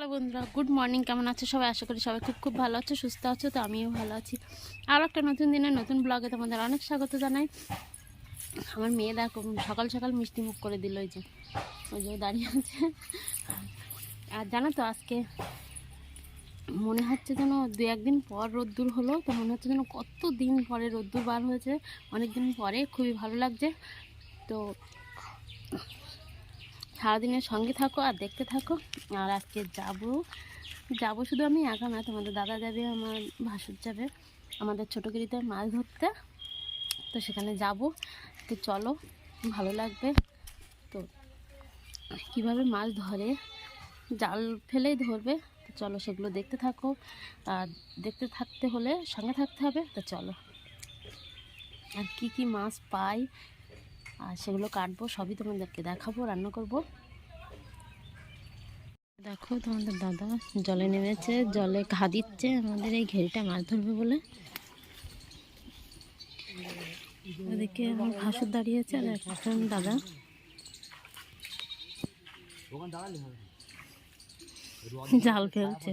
Hello বন্ধুরা, good morning. কেমন আছো সবাই? আশা করি সবাই খুব খুব ভালো আছো, সুস্থ আছো, তো আমিও ভালো আছি। আরও একটা নতুন দিনের নতুন ব্লগে তোমাদের অনেক স্বাগত জানাই। আমার মেয়ে দেখো, সকাল সকাল মিষ্টি মুখ করে দিল, ওই যে ওই যে দাঁড়িয়ে আছে। আর জানো তো, আজকে মনে হচ্ছে যেন দু একদিন পর রোদ্দুর হলো, তো মনে হচ্ছে যেন কত দিন পরে রোদ্দুর বার হয়েছে। অনেক দিন পরে খুবই ভালো লাগছে। তো সারাদিনের সঙ্গে থাকো আর দেখতে থাকো। আর আজকে যাব। যাব শুধু আমি একা না, তোমাদের দাদা যাবে, আমার ভাসুর যাবে, আমাদের ছোটো গিরিতে মাছ ধরতে। তো সেখানে যাব। তো চলো, ভালো লাগবে। তো কীভাবে মাছ ধরে? জাল ফেলেই ধরবে। তো চলো সেগুলো দেখতে থাকো। আর দেখতে থাকতে হলে সঙ্গে থাকতে হবে। তো চলো। আর কি কি মাছ পাই? আর সেগুলো কাটবো, সবই তোমাদেরকে দেখাবো, রান্না করব। দেখো তোমাদের দাদা জলে নেমেছে, জলে ঘা দিচ্ছে, আমাদের এই ঘেরিটা মাছ ধরবে বলে। ওদিকে আমার ভাসুর দাঁড়িয়েছে আর এখন দাদা। জাল ফেলছে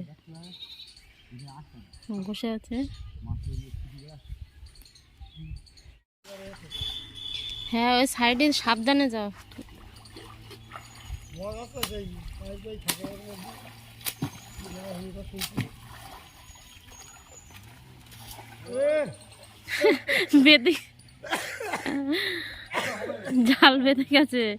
বসে আছে। হ্যাঁ ওই সাইডে সাবধানে যাও। বেঁধে জাল বেঁধে গেছে।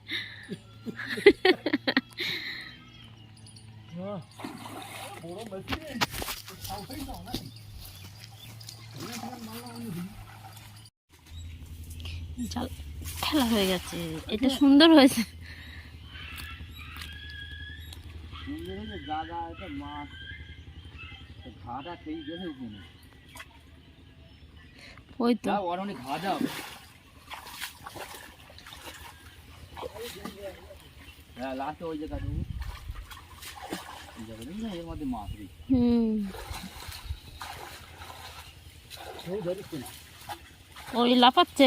জাল খেলা হয়ে গেছে। এটা সুন্দর হয়েছে। ওই তো। লাস্টে ওই জায়গা এর মধ্যে মাছ হুম। ওই লাফাচ্ছে।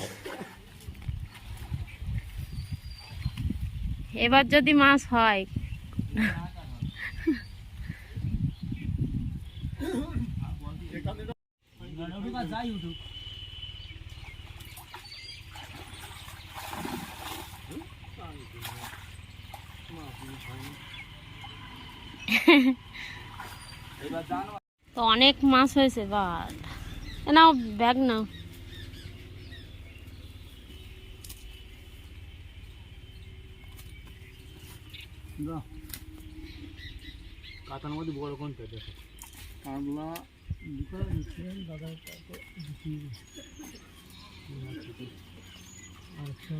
এবার যদি মাছ হয়। তো অনেক মাছ হয়েছে বাট নাও ব্যাগ নাও কাতার মধ্যে বড় কোনটা দেখো। কাতলা দুটো নিচ্ছিলেন দাদা আচ্ছা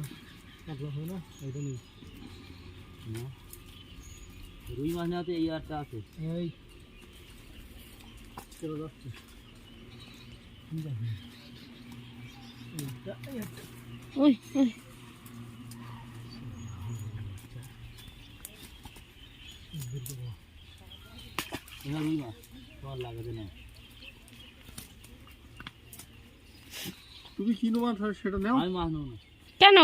কাতলা হবে না? এটা নেই না। রুই মাছ নেওয়াতে এই আরটা আছে। এই। চলে যাচ্ছে। ওই ওই এটা রুই মাছ তোমার লাগাতে না তুমি কি নেওয়া সেটা নাও? আমি মাছ নেব কেন?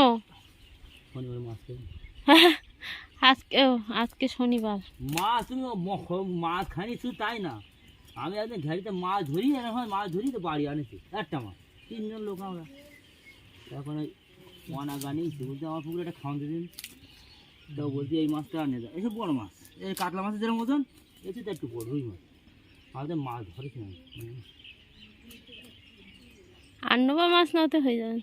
শনিবার মাছ আজকে আজকে শনিবার। মাছ তুমি মাছ খাইনি শুধু তাই না? আমি একদিন ঘাড়িতে মাছ ধরি মাছ ধরি তো বাড়ি আনেছি একটা মাছ। তিনজন লোক আমরা। এখন ওই গানিয়েছি বলতে আমার পুকুরে একটা খাওয়াতে দিন। তো বলছি এই মাছটা আনে দাও। এসব বড় মাছ। এই কাতলা মাছের যেরকম মতন এসে তো একটু বড় রুই মাছ। আমাদের মাছ ধরেছি না হুম। আর নেবা মাছ নাওতে হয়ে যাবে।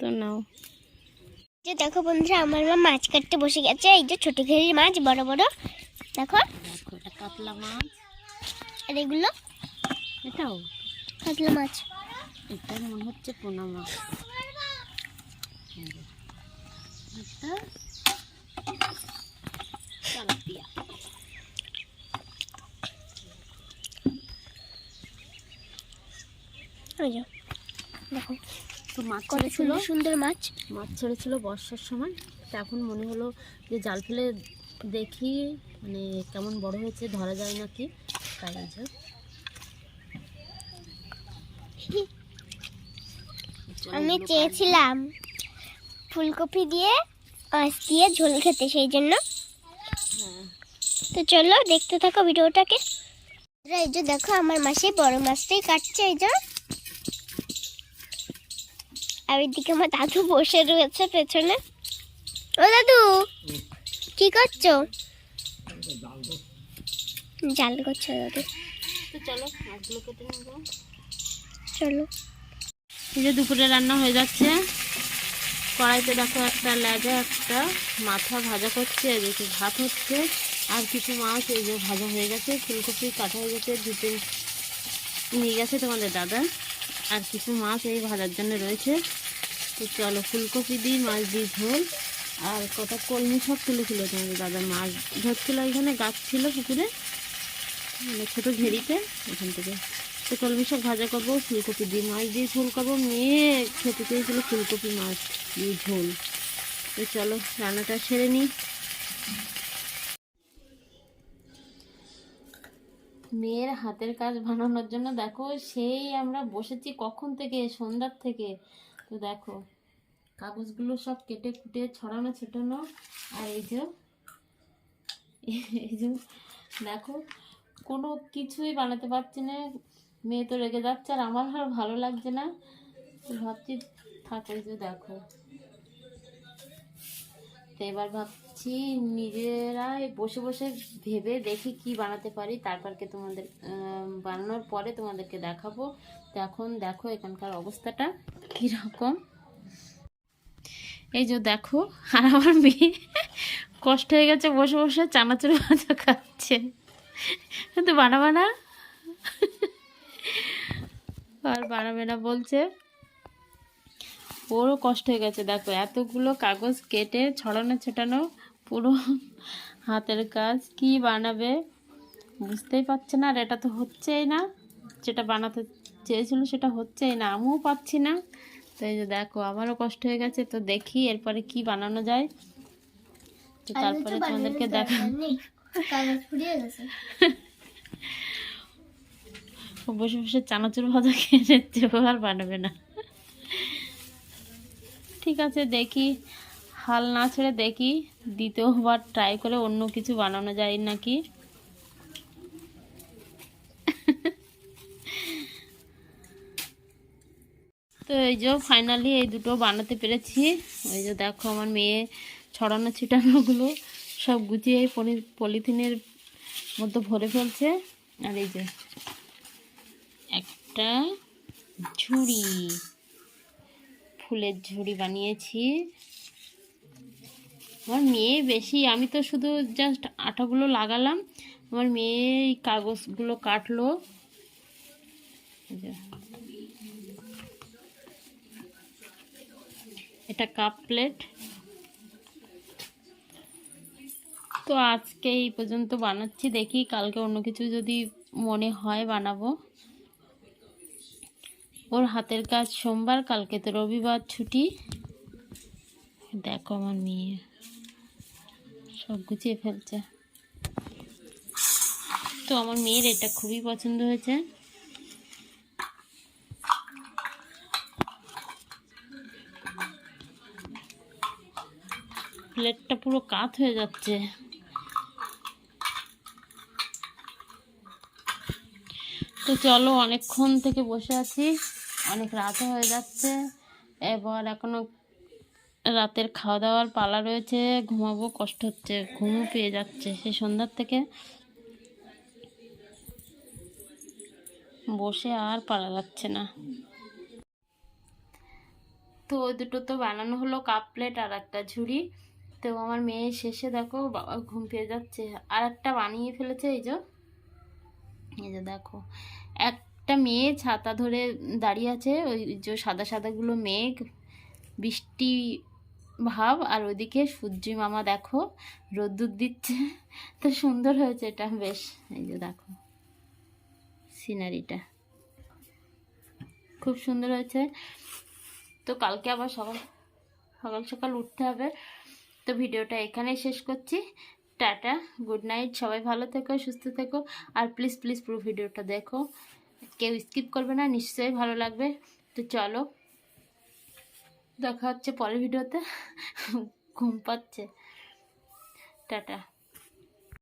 তো নাও। যে দেখো বন্ধুরা আমার মা মাছ কাটতে বসে গেছে। এই যে ছোট ঘেরির মাছ বড় বড়। দেখো। দেখো এটা কাতলা মাছ। আর এগুলো? এটাও? কাতলা মাছ। এটা মনে হচ্ছে পোনা মাছ। এটা তেলাপিয়া দেখো তো মাছ সুন্দর সুন্দর মাছ মাছ ছেড়েছিল বর্ষার সময়। তো এখন মনে হলো যে জাল ফেলে দেখি মানে কেমন বড় হয়েছে ধরা যায় নাকি? তাই আছে। আমি চেয়েছিলাম। ফুলকপি দিয়ে মাছ দিয়ে ঝোল খেতে সেই জন্য। তো চলো দেখতে থাকো ভিডিওটাকে। এই যে দেখো আমার মাসে বড় মাছটাই কাটছে এই যে। আর এদিকে আমার দাদু বসে রয়েছে পেছনে। ও দাদু কি করছ? জাল করছ দাদু। তো চলো চলো। এই যে দুপুরে রান্না হয়ে যাচ্ছে। কড়াইতে দেখো একটা লেগে একটা মাথা ভাজা করছে এদিকে ভাত হচ্ছে। আর কিছু মাছ, এই যে ভাজা হয়ে গেছে, ফুলকপি কাটা হয়ে গেছে দুটো নিয়ে গেছে তোমাদের দাদা। আর কিছু মাছ এই ভাজার জন্য রয়েছে। তো চলো ফুলকপি দিই, মাছ দিই ঝোল। আর কটা কলমি শাক তুলেছিল তোমাদের দাদা? মাছ ধরছিল এখানে গাছ ছিল পুকুরে মানে ছোটো ঘেরিতে এখান থেকে তো কলমি ভাজা করব, ফুলকপি দিয়ে মাছ দিয়ে ঝোল করব। মেয়ে খেতে চেয়েছিল ফুলকপি মাছ দিয়ে ঝোল। তো চলো রান্নাটা সেরে নিই মেয়ের হাতের কাজ বানানোর জন্য দেখো, সেই আমরা বসেছি কখন থেকে? সন্ধ্যার থেকে। তো দেখো, কাগজগুলো সব কেটে কুটে ছড়ানো, ছেটানো। আর এই যে এই যে, দেখো, কোনো কিছুই বানাতে পারছি না। মেয়ে তো রেগে যাচ্ছে আর আমার আর ভালো লাগছে না। ভাবছি থাকে যে দেখো। তো এবার ভাবছি নিজেরাই বসে বসে ভেবে দেখি কি বানাতে পারি। তারপরকে তোমাদের বানানোর পরে তোমাদেরকে দেখাবো। তো এখন দেখো এখানকার অবস্থাটা কীরকম। এই যে দেখো, আর আমার মেয়ে কষ্ট হয়ে গেছে, বসে বসে চানাচুর ভাজা খাচ্ছে। কিন্তু বানাবে না? আর বানাবে না বলছে ওরও কষ্ট হয়ে গেছে দেখো এতগুলো কাগজ কেটে ছড়ানো ছেটানো পুরো হাতের কাজ কি বানাবে বুঝতেই পারছে না আর এটা তো হচ্ছেই না যেটা বানাতে চেয়েছিল সেটা হচ্ছেই না আমিও পাচ্ছি না। তো এই যে দেখো আমারও কষ্ট হয়ে গেছে তো দেখি এরপরে কি বানানো যায়। তো তারপরে তোমাদেরকে দেখা কাগজ ফুরিয়ে গেছে ও বসে বসে চানাচুর ভাজা খেয়ে নিচ্ছে আর বানাবে না। ঠিক আছে, দেখি। হাল না ছেড়ে দেখি, দ্বিতীয়বার ট্রাই করে অন্য কিছু বানানো যায় নাকি? তো এই যে ফাইনালি এই দুটো বানাতে পেরেছি। ওই যে দেখো আমার মেয়ে ছড়ানো ছিটানোগুলো সব গুছিয়ে পলি- পলিথিনের মধ্যে ভরে ফেলছে। আর এই যে একটা ঝুড়ি, ফুলের ঝুড়ি বানিয়েছি। আমার মেয়ে বেশি, আমি তো শুধু জাস্ট আটাগুলো লাগালাম। আমার মেয়ে এই কাগজগুলো কাটলো। এটা কাপ প্লেট। তো আজকে এই পর্যন্ত বানাচ্ছি, দেখি কালকে অন্য কিছু যদি মনে হয় বানাবো। ওর হাতের কাজ সোমবার, কালকে তো রবিবার ছুটি। দেখো আমার মেয়ে। সব গুছিয়ে ফেলছে। তো আমার মেয়ের এটা খুবই পছন্দ হয়েছে। প্লেটটা পুরো কাত হয়ে যাচ্ছে। তো চলো অনেকক্ষণ থেকে বসে আছি। অনেক রাতও হয়ে যাচ্ছে। এবার এখনও রাতের খাওয়া দাওয়ার পালা রয়েছে। ঘুমাবো, কষ্ট হচ্ছে, ঘুমও পেয়ে যাচ্ছে সেই সন্ধ্যার থেকে। বসে আর পারা যাচ্ছে না। তো ওই দুটো তো বানানো হলো, কাপ প্লেট আর একটা ঝুড়ি। তো আমার মেয়ে শেষে দেখো, বাবা ঘুম পেয়ে যাচ্ছে। আর একটা বানিয়ে ফেলেছে, এই যে। এই যে দেখো, এক একটা মেয়ে ছাতা ধরে দাঁড়িয়ে আছে, ওই যে সাদা সাদাগুলো মেঘ, বৃষ্টি ভাব, আর ওইদিকে সূর্যি মামা দেখো, রোদ্দুর দিচ্ছে। তো সুন্দর হয়েছে এটা, বেশ। এই যে দেখো সিনারিটা খুব সুন্দর হয়েছে। তো কালকে আবার সকাল সকাল সকাল উঠতে হবে। তো ভিডিওটা এখানেই শেষ করছি। টাটা, গুড নাইট, সবাই ভালো থেকো, সুস্থ থেকো, আর প্লিজ প্লিজ পুরো ভিডিওটা দেখো। কেউ স্কিপ করবে না, নিশ্চয়ই ভালো লাগবে। তো চলো, দেখা হচ্ছে পরের ভিডিওতে। ঘুম পাচ্ছে। টাটা।